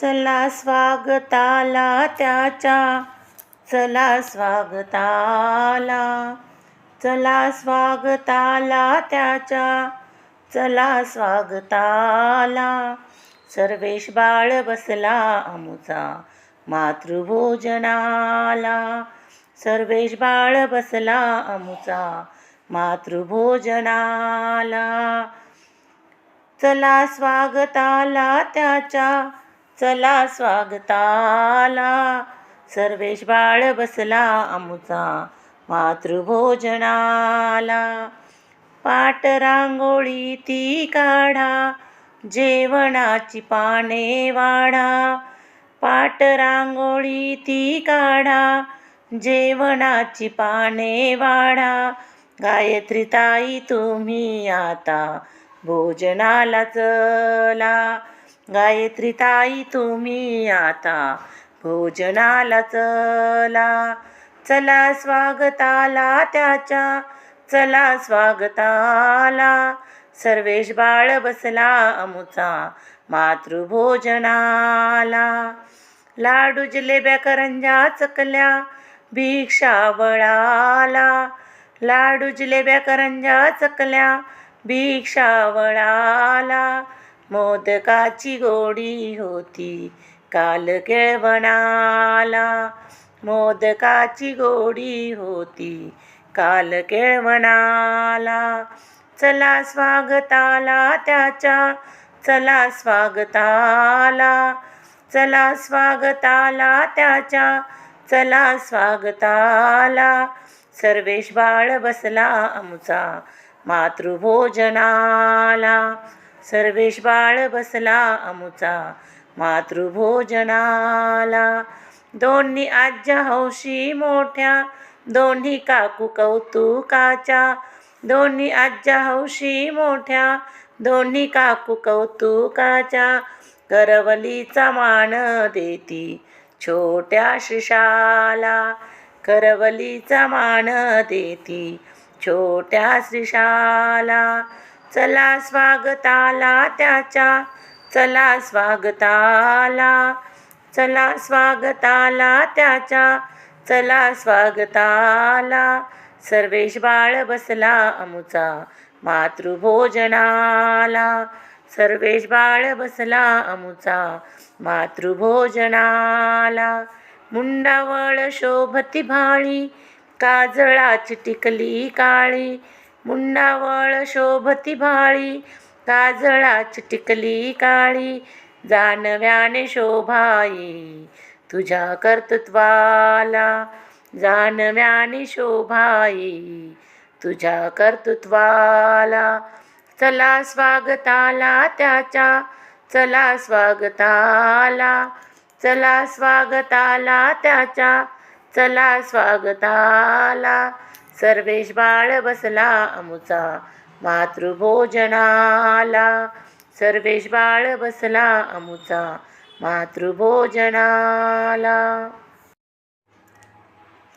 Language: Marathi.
चला स्वागताला त्याच्या चला स्वागताला चला स्वागताला त्याच्या चला स्वागताला. सर्वेश बाळ बसला अमुचा मातृभोजनाला. सर्वेश बाळ बसला अमुचा मातृभोजनाला. चला स्वागताला त्याच्या चला स्वागताला. सर्वेश बाळ बसला आमचा मातृभोजनाला. पाट रांगोळी ती काढा जेवणाची पाने वाढा. पाट रांगोळी ती काढा जेवणाची पाने वाढा. गायत्री ताई तुम्ही आता भोजनाला चला. गायत्री ताई तुम्ही आता भोजनाला चला. चला स्वागताला त्याच्या चला स्वागताला. सर्वेश बाळ बसला अमुचा मातृभोजनाला. लाडू जिलेब्या करंजा चकल्या भिक्षावळाला लाडू जिलेब्या करंजा चकल्या भिक्षावळाला मोदकाची गोडी होती. काल केळवणाला मोदकाची गोडी होती. काल केळवणाला चला स्वागताला त्याच्या चला स्वागताला चला स्वागताला त्याच्या चला स्वागताला. सर्वेश बाळ बसला आमचा मातृभोजनाला. सर्वेश बाळ बसला अमुचा मातृभोजनाला. दोन्ही आज्या हौशी मोठ्या. दोन्ही काकू कौतुकाच्या. दोन्ही आज्या हौशी मोठ्या. दोन्ही काकू कौतुकाच्या. करवलीचा मान देती छोट्या श्रीशाला. करवलीचा मान देती छोट्या श्रीशाला. चला स्वागताला त्याच्या चला स्वागताला चला स्वागताला त्याच्या चला स्वागताला. सर्वेश बाळ बसला अमुचा मातृभोजनाला. सर्वेश बाळ बसला अमुचा मातृभोजनाला. मुंडावळ शोभती भाळी काजळाची टिकली काळी. मुंडावळ शोभती भाळी काजळाच टिकली काळी जानव्याने शोभाई तुझ्या कर्तृत्वाला जानव्याने शोभाई तुझ्या कर्तृत्वाला. चला स्वागताला त्याच्या चला स्वागताला चला स्वागताला त्याच्या चला स्वागताला. सर्वेश बाळ बसला अमुचा. मातृभोजनाला. सर्वेश बाळ बसला अमुचा. मातृभोजनाला.